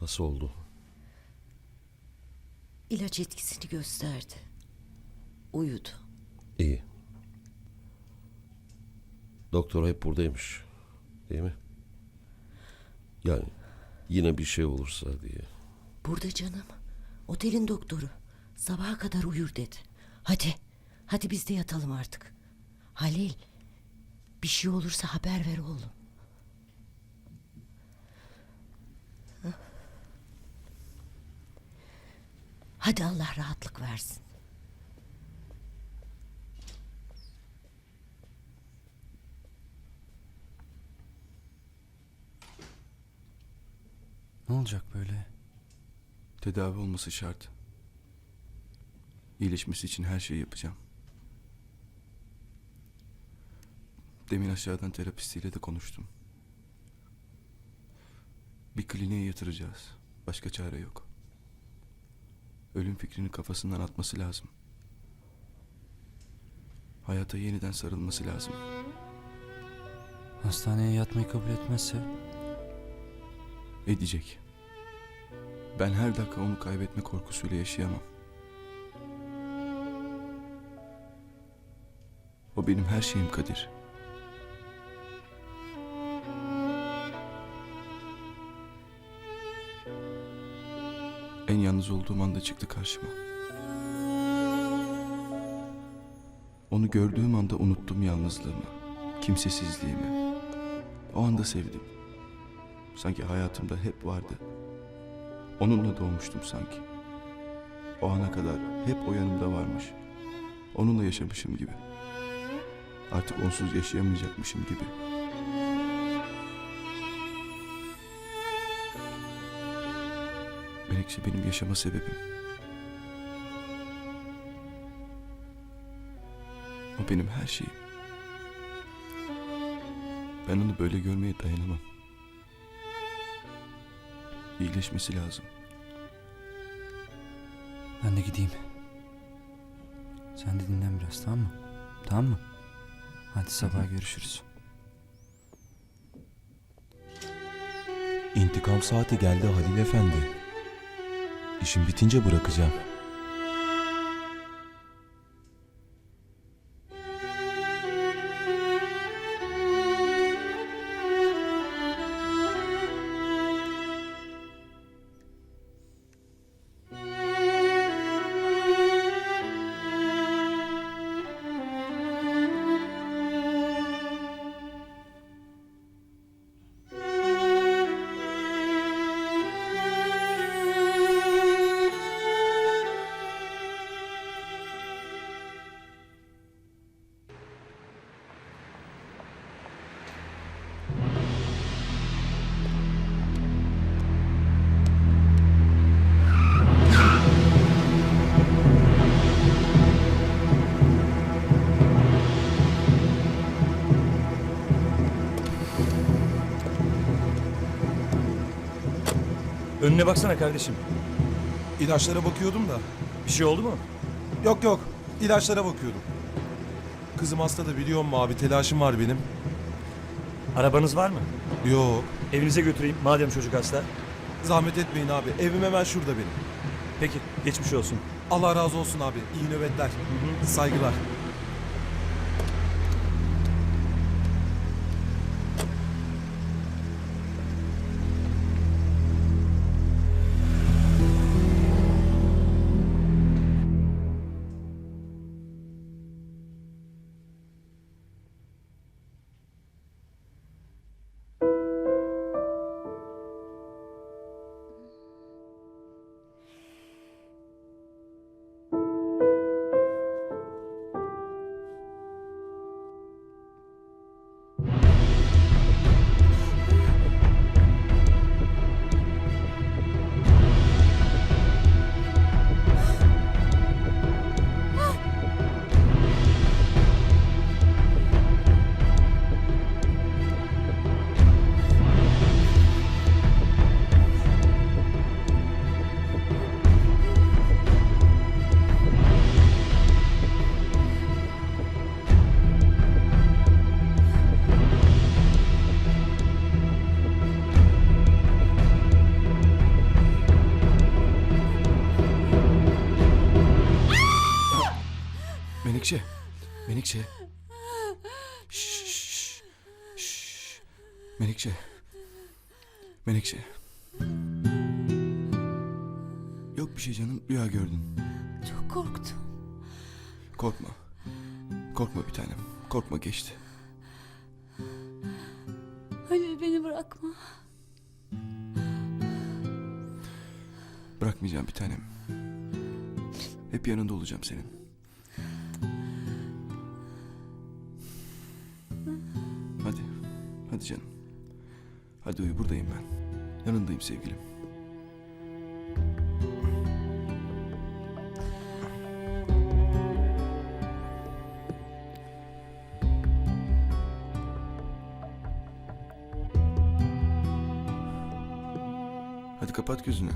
Nasıl oldu? İlaç etkisini gösterdi. Uyudu. İyi. Doktor hep buradaymış. Değil mi? Yani yine bir şey olursa diye. Burada canım. Otelin doktoru. Sabaha kadar uyur dedi. Hadi. Hadi biz de yatalım artık. Halil. Bir şey olursa haber ver oğlum. Hadi Allah rahatlık versin. Ne olacak böyle? Tedavi olması şart. İyileşmesi için her şeyi yapacağım. Demin aşağıdan terapistiyle de konuştum. Bir kliniğe yatıracağız. Başka çare yok. Ölüm fikrini kafasından atması lazım. Hayata yeniden sarılması lazım. Hastaneye yatmayı kabul etmezse Edecek. Ben her dakika onu kaybetme korkusuyla yaşayamam. O benim her şeyim Kadir. En yalnız olduğum anda çıktı karşıma. Onu gördüğüm anda unuttum yalnızlığımı, kimsesizliğimi. O anda sevdim. Sanki hayatımda hep vardı. Onunla doğmuştum sanki. O ana kadar hep o yanımda varmış. Onunla yaşamışım gibi. Artık onsuz yaşayamayacakmışım gibi. Menekşe benim yaşama sebebim. O benim her şeyim. Ben onu böyle görmeye dayanamam. İyileşmesi lazım. ben de gideyim. Sen de dinlen biraz tamam mı? Tamam mı? Hadi sabah görüşürüz. İntikam saati geldi Halil Efendi. İşim bitince bırakacağım. Önüne baksana kardeşim. İlaçlara bakıyordum da. Bir şey oldu mu? Yok yok. ilaçlara bakıyordum. Kızım hasta da biliyor musun abi? Telaşım var benim. Arabanız var mı? Yok. Evinize götüreyim madem çocuk hasta. Zahmet etmeyin abi. Evim hemen şurada benim. Peki geçmiş olsun. Allah razı olsun abi. İyi nöbetler. Saygılar. Menekşe. Menekşe. Şşş. Şşş. Menekşe. Menekşe. Yok bir şey canım. Rüya gördün. Çok korktum. Korkma. Korkma bir tanem. Korkma geçti. Halil beni bırakma. Bırakmayacağım bir tanem. Hep yanında olacağım senin. Hadi canım. Hadi uyu buradayım ben. Yanındayım sevgilim. Hadi kapat gözünü.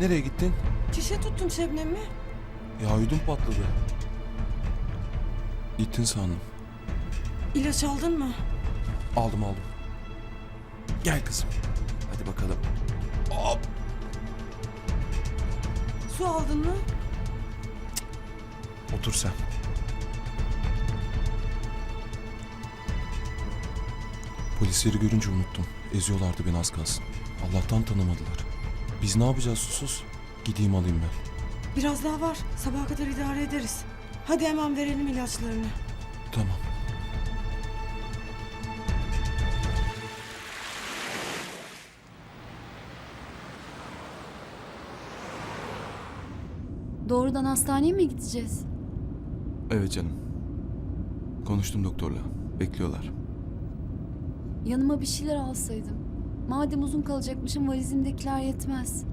Nereye gittin? Çişe tuttum Şebnem'i. Ya ödüm patladı. Gittin sandım. İlaç aldın mı? Aldım aldım. Gel kızım. Hadi bakalım. Su aldın mı? Otur sen. Polisleri görünce unuttum. Eziyorlardı beni az kalsın. Allah'tan tanımadılar. Biz ne yapacağız susuz? Gideyim alayım ben. Biraz daha var. Sabaha kadar idare ederiz. Hadi hemen verelim ilaçlarını. Tamam. Doğrudan hastaneye mi gideceğiz? Evet canım. Konuştum doktorla. Bekliyorlar. Yanıma bir şeyler alsaydım. Madem uzun kalacakmışım valizimdekiler yetmez.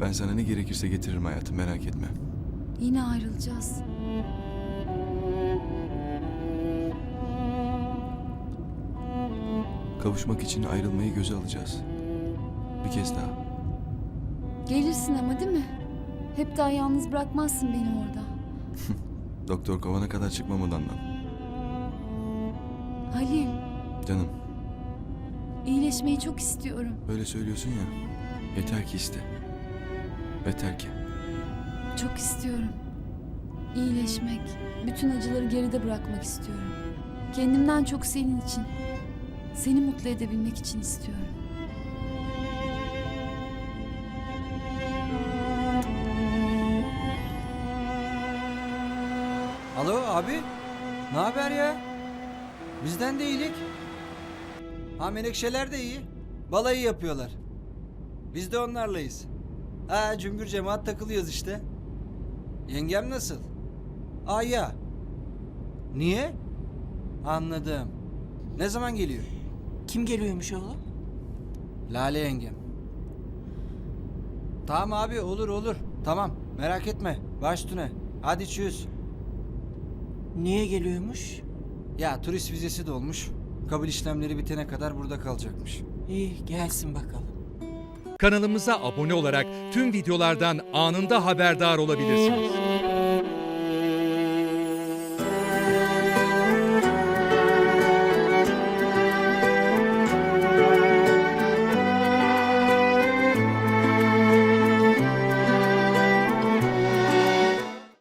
Ben sana ne gerekirse getiririm hayatım merak etme. Yine ayrılacağız. Kavuşmak için ayrılmayı göze alacağız. Bir kez daha. Gelirsin ama değil mi? Hep daha yalnız bırakmazsın beni orada. Doktor kovana kadar çıkmam odandan. Halil, Canım iyileşmeyi çok istiyorum. böyle söylüyorsun ya. Yeter ki iste. Yeter ki. Çok istiyorum. İyileşmek, bütün acıları geride bırakmak istiyorum. Kendimden çok senin için. Seni mutlu edebilmek için istiyorum. Alo abi. Ne haber ya? Bizden de iyilik. Ha menekşeler de iyi. Balayı yapıyorlar. Biz de onlarlayız. Ha cümbür cemaat takılıyoruz işte. Yengem nasıl? Aa ya. Niye? Anladım. Ne zaman geliyor? Kim geliyormuş oğlum? Lale yengem. Tamam abi olur olur. Tamam merak etme. Baş üstüne. Hadi çüz. Niye geliyormuş? Ya turist vizesi dolmuş. Kabul işlemleri bitene kadar burada kalacakmış. İyi gelsin bakalım. Kanalımıza abone olarak tüm videolardan anında haberdar olabilirsiniz.